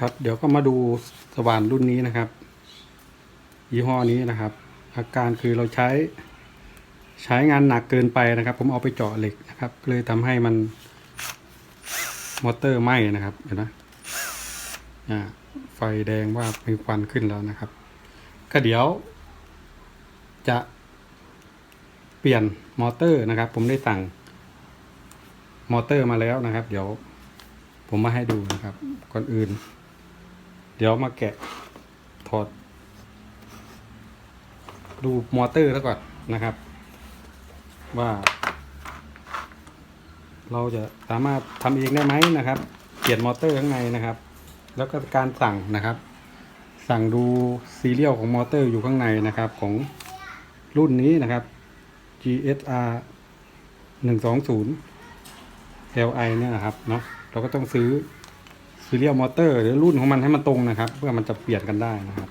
ครับ เดี๋ยวก็มาดูสว่านรุ่นนี้นะครับ ยี่ห้อนี้นะครับ อาการคือเราใช้ใช้งานหนักเกินไปนะครับ ผมเอาไปเจาะเหล็กนะครับ เลยทำให้มันมอเตอร์ไหม้นะครับเห็นไหมอ่าไฟแดงว่ามีควันขึ้นแล้วนะครับ ก็เดี๋ยว จะเปลี่ยนมอเตอร์นะครับ ผมได้สั่งมอเตอร์มาแล้วนะครับ เดี๋ยวผมมาให้ดูนะครับ ก่อนอื่น เดี๋ยวมาแกะถอด ดูมอเตอร์แล้วก่อนนะครับ ว่า เราจะสามารถทำเองได้ไหมนะครับ เปลี่ยนมอเตอร์ข้างในนะครับ แล้วก็การสั่งนะครับ สั่งดูซีเรียลของมอเตอร์อยู่ข้างในนะครับของรุ่นนี้นะครับ GSR 120 LI เนี่ยนะครับเนาะเราก็ต้องซื้อ ซีเรียลมอเตอร์หรือรุ่นของมันให้มันตรงนะครับ เพื่อมันจะเปลี่ยนกันได้นะครับ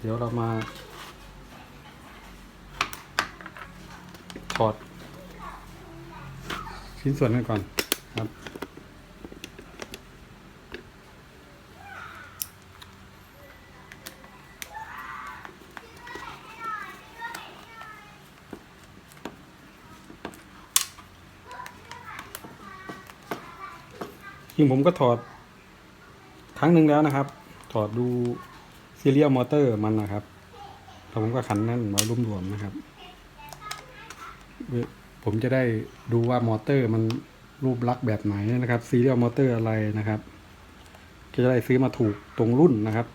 เดี๋ยวเรามาถอดชิ้นส่วนกันก่อนครับจริงผมก็ถอด รั้งหนึ่งแล้วนะครับ ถอดดูซีเรียลมอเตอร์มันนะครับแล้วผมก็ขันนั่นไว้รวมๆนะครับ ผมจะได้ดูว่ามอเตอร์มันรูปลักษณ์แบบไหนนะครับซีเรียลมอเตอร์อะไรนะครับ ก็จะได้ซื้อมาถูกตรงรุ่นนะครับ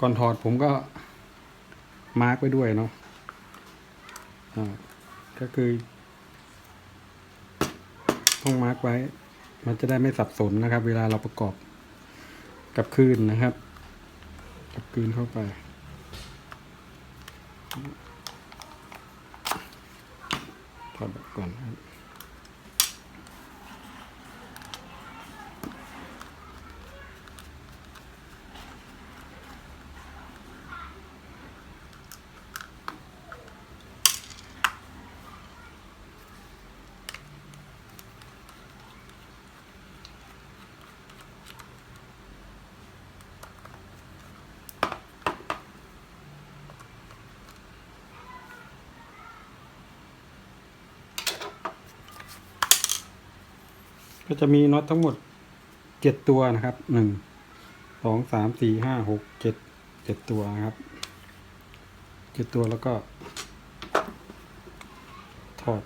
ก่อนถอดผมก็มาร์กไว้ด้วยเนาะก็คือ ต้องมาร์กไว้ มันจะได้ไม่สับสนนะครับ เวลาเราประกอบกับคลื่นนะครับ กับกลืนเข้าไป ถอดแบบก่อนครับ ก็จะมีน็อตทั้งหมดเจ็ดตัวนะครับหนึ่งสองสามสี่ห้าหกเจ็ดเจ็ดตัวนะครับเจ็ดตัวแล้วก็ ถอด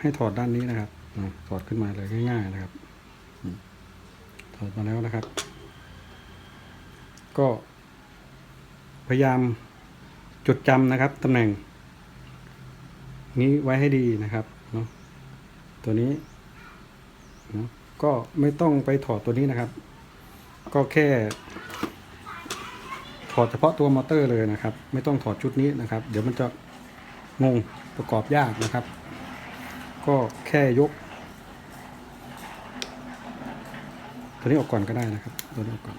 ให้ถอดด้านนี้นะครับถอดขึ้นมาเลยง่ายๆนะครับถอดมาแล้วนะครับ ก็ พยายามจดจำนะครับตำแหน่ง นี้ไว้ให้ดีนะครับเนาะตัวนี้ นะก็ไม่ต้องไปถอดตัวนี้นะครับ ก็แค่ถอดเฉพาะตัวมอเตอร์เลยนะครับ ไม่ต้องถอดชุดนี้นะครับ เดี๋ยวมันจะงงประกอบยากนะครับ ก็แค่ยก ตัวนี้ออกก่อนก็ได้นะครับตัวนี้ออกก่อน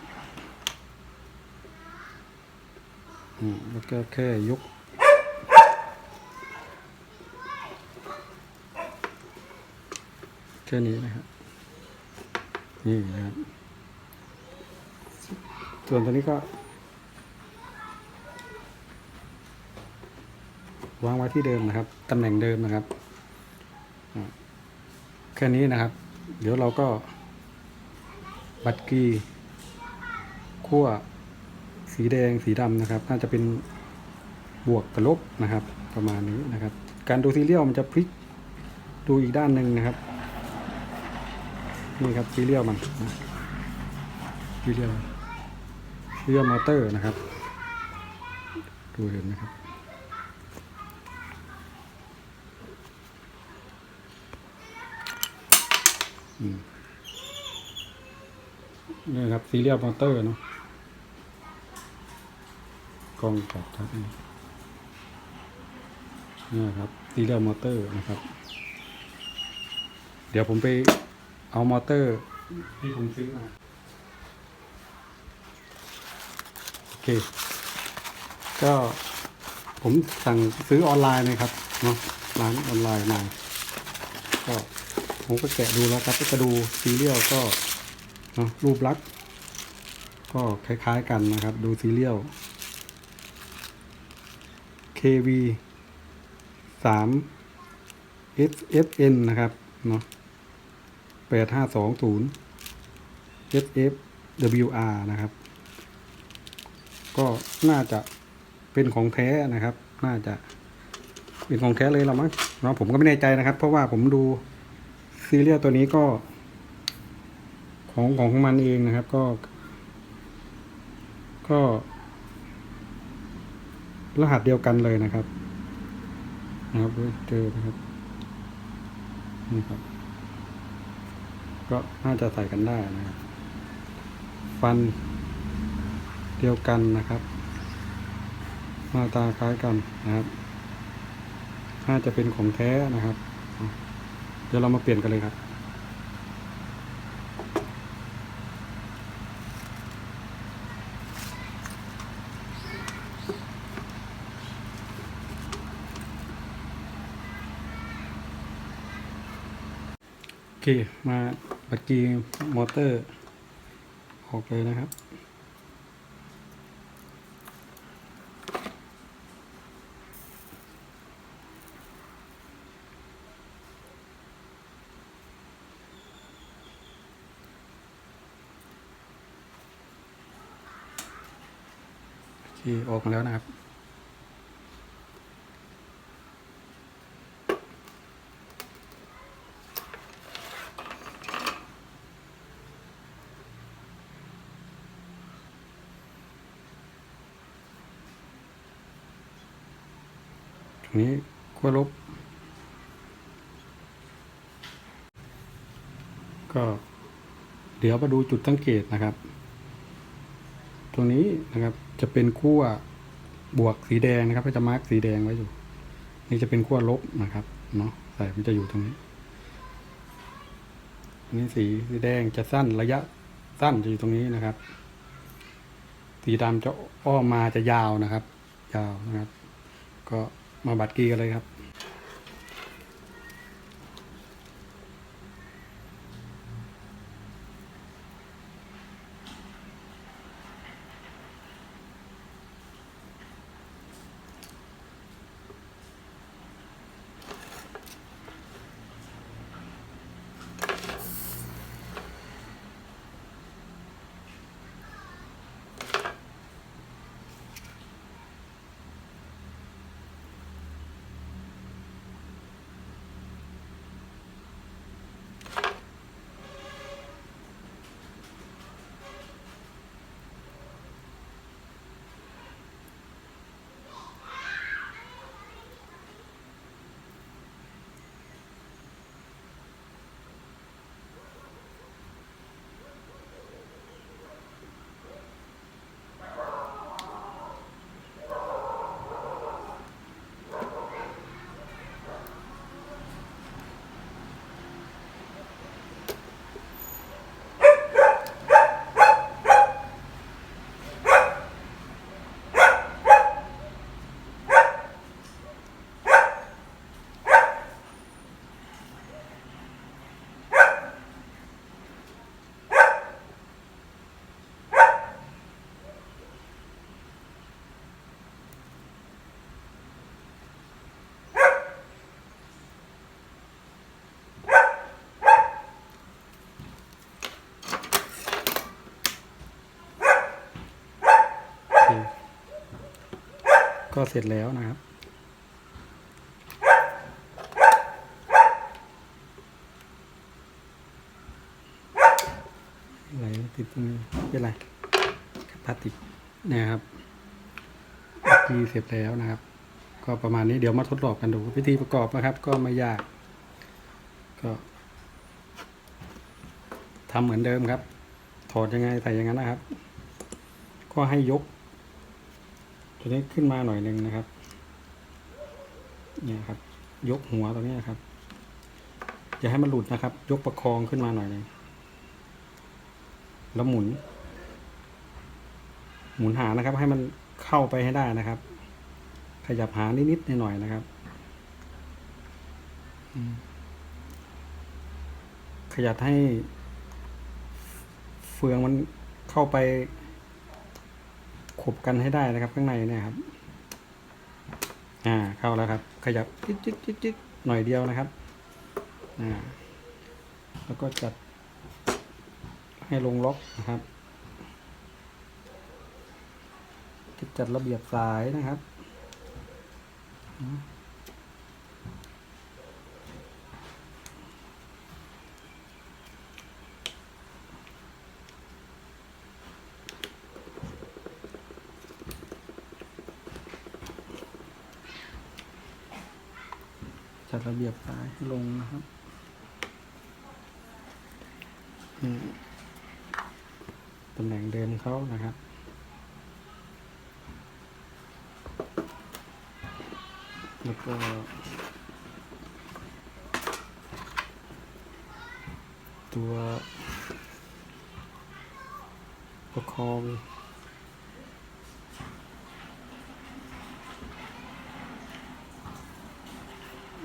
อืมแล้วก็แค่ยกแค่นี้นะครับ นี่นะครับส่วนตัวนี้ก็ วางไว้ที่เดิมนะครับ ตำแหน่งเดิมนะครับ แค่นี้นะครับ เดี๋ยวเราก็ บัตรกีขั้วสีแดงสีดำนะครับ น่าจะเป็นบวกกับลบนะครับ ประมาณนี้นะครับ การดูซีเรียลมันจะพลิกดูอีกด้านหนึ่งนะครับ นี่ครับซีเรียลมันซีเรียลซีเรียลมอเตอร์นะครับ ดูเห็นไหมครับนี่ครับซีเรียลมอเตอร์เนาะกล้องจับครับนี่ครับซีเรียลมอเตอร์นะครับ เดี๋ยวผมไป เอามอเตอร์ ที่ผมซื้อมาโอเค ก็ผมสั่งซื้อออนไลน์เลยครับเนาะร้านออนไลน์มาก็ผมก็แกะดูแล้วครับก็จะดูซีเรียลก็เนาะรูปลักษณ์ก็คล้ายๆกันนะครับ ดูซีเรียล KV สาม SFN นะครับเนาะ แปดห้าสองศูนย์ SFWR นะครับ ก็น่าจะเป็นของแท้นะครับ น่าจะเป็นของแท้เลยละมั้งเนาะผมก็ไม่แน่ใจนะครับ เพราะว่าผมดูซีเรียลตัวนี้ก็ของของมันเองนะครับ ก็ ก็ รหัสเดียวกันเลยนะครับ นะครับเจอนะครับนี่ครับ ก็น่าจะใส่กันได้นะครับฟันเดียวกันนะครับหน้าตาคล้ายกันนะครับ น่าจะเป็นของแท้นะครับ เดี๋ยวเรามาเปลี่ยนกันเลยครับโอเคมา บัดกีมอเตอร์ ออกเลยนะครับ โอเค ออกมาแล้วนะครับ นี้ขั้วลบ ก็เดี๋ยวมาดูจุดสังเกตนะครับ ตรงนี้นะครับจะเป็นขั้วบวกสีแดงนะครับก็จะมาร์กสีแดงไว้อยู่ นี่จะเป็นขั้วลบนะครับเนาะใส่มันจะอยู่ตรงนี้นนี้สีสีแดงจะสั้นระยะสั้นจะอยู่ตรงนี้นะครับ สีดำจะอ้อมมาจะยาวนะครับ ยาวนะครับ ก็ มาบัตรกีกันเลยครับ โอเค ก็เสร็จแล้วนะครับอะไรติดตรงนี้ไม่เป็นไรพลาสติกนี่ยครับทีเสร็จแล้วนะครับ ก็ประมาณนี้เดี๋ยวมาทดสอบกันดูวิธีประกอบนะครับ ก็ไม่ยาก ก็ทำเหมือนเดิมครับ ถอดยังไงใส่อย่างนั้นนะครับ ก็ให้ยก ตัวนี้ขึ้นมาหน่อยหนึ่งนะครับ เนี่ยครับ ยกหัวตัวนี้นะครับ อย่าให้มันหลุดนะครับ ยกประคองขึ้นมาหน่อยหนึ่งแล้วหมุน หมุนหานะครับ ให้มันเข้าไปให้ได้นะครับ ขยับหานิดๆหน่อยๆนะครับขยับให้เฟืองมันเข้าไป ขบกันให้ได้นะครับข้างในเนี่ยครับ อ่าเข้าแล้วครับ ขยับจิ๊ดจิ๊ดจิ๊ดจิ๊ดหน่อยเดียวนะครับ อ่า แล้วก็จัดให้ลงล็อกนะครับจะจัดระเบียบสายนะครับ จัดระเบียบสายลงนะครับตำแหน่งเดิมเขานะครับแล้วก็ตัวประคอง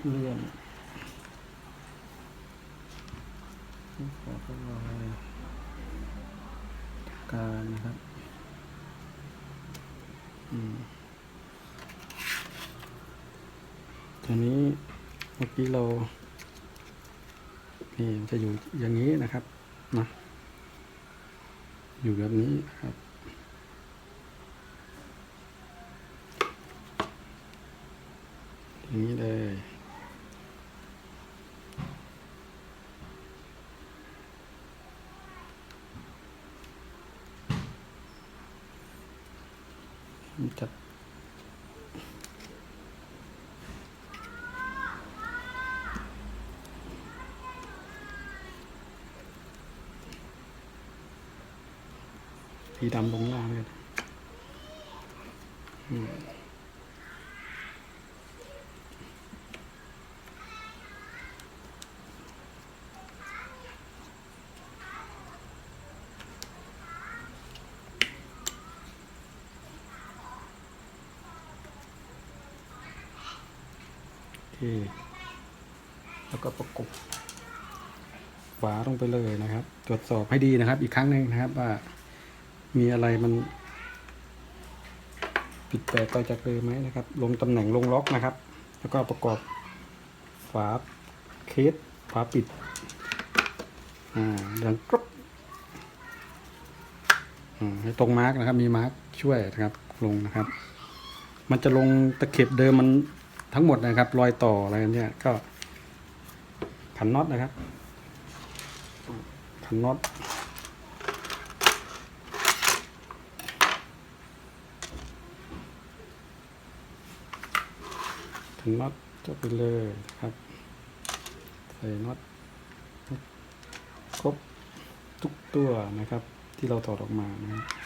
เลื่อนขอก็รอการนะครับ อืมทีนี้เมื่อกี้เรา นี่จะอยู่อย่างนี้นะครับนะอยู่แบบนี้ครับ อย่างนี้เลย ครับสีดำลงล่างเลยอืม แล้วก็ประกบฝาลงไปเลยนะครับ ตรวจสอบให้ดีนะครับ อีกครั้งหนึ่งนะครับว่ามีอะไรมัน ผิดแปลกไปจากเดิมไหมนะครับ ลงตำแหน่งลงล็อกนะครับ แล้วก็ประกอบฝาเคสฝาปิด อ่าดังกรุ๊บอ่าให้ตรงมาร์กนะครับ มีมาร์กช่วยนะครับ ลงนะครับ มันจะลงตะเข็บเดิมมัน ทั้งหมดนะครับรอยต่ออะไรเนี่ยก็ขันน็อตนะครับขันน็อตถึงน็อตจะไปเลยครับใส่น็อตครบทุกตัวนะครับที่เราถอดออกมานะครับ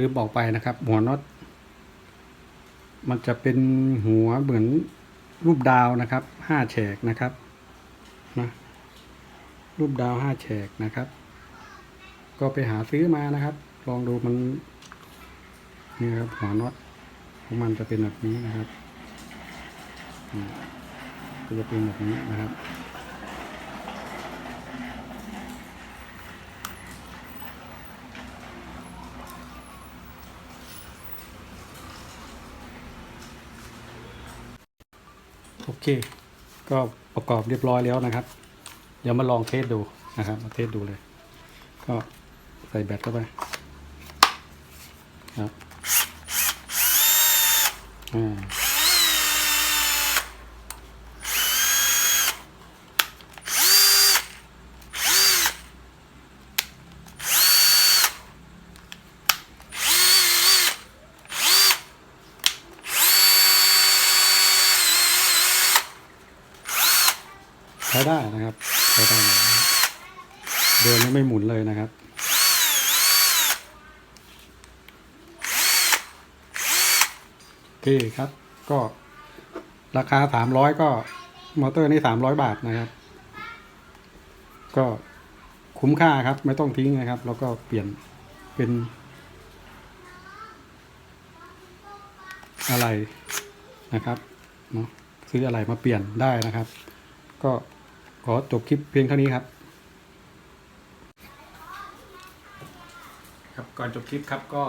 ลืมบอกไปนะครับ หัวน็อตมันจะเป็นหัวเหมือนรูปดาวนะครับห้าแฉกนะครับนะรูปดาวห้าแฉกนะครับ ก็ไปหาซื้อมานะครับ ลองดูมันนี่ครับหัวน็อตของมันจะเป็นแบบนี้นะครับก็จะเป็นแบบนี้นะครับ เค ก็ประกอบเรียบร้อยแล้วนะครับ เดี๋ยวมาลองเทสดูนะครับมาเทสดูเลย ก็ใส่แบตเข้าไปครับอ่า ช้ได้นะครับ ใช้ได้เลยเดินแล้วไม่หมุนเลยนะครับ โอ เคครับ ก็ราคาสามร้อยก็มอเตอร์นี่สามร้อยบาทนะครับ ก็คุ้มค่าครับ ไม่ต้องทิ้งนะครับ แล้วก็เปลี่ยนเป็น อะไรนะครับเนาะซื้ออะไรมาเปลี่ยนได้นะครับ ก็ขอจบคลิปเพียงเท่านี้ครับ ครับก่อนจบคลิปครับก็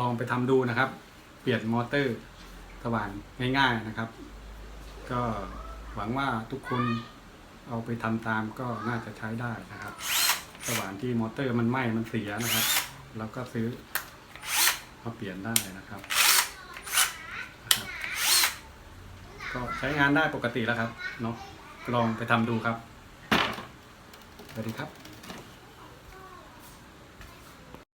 ลองไปทำดูนะครับ เปลี่ยนมอเตอร์สว่านง่าย ๆนะครับ ก็หวังว่าทุกคนเอาไปทำตามก็น่าจะใช้ได้นะครับ สว่านที่มอเตอร์มันไหม้มันเสียนะครับ แล้วก็ซื้อมาเปลี่ยนได้นะครับนะครับ ก็ใช้งานได้ปกติแล้วครับเนาะลองไปทำดูครับสวัสดีครับ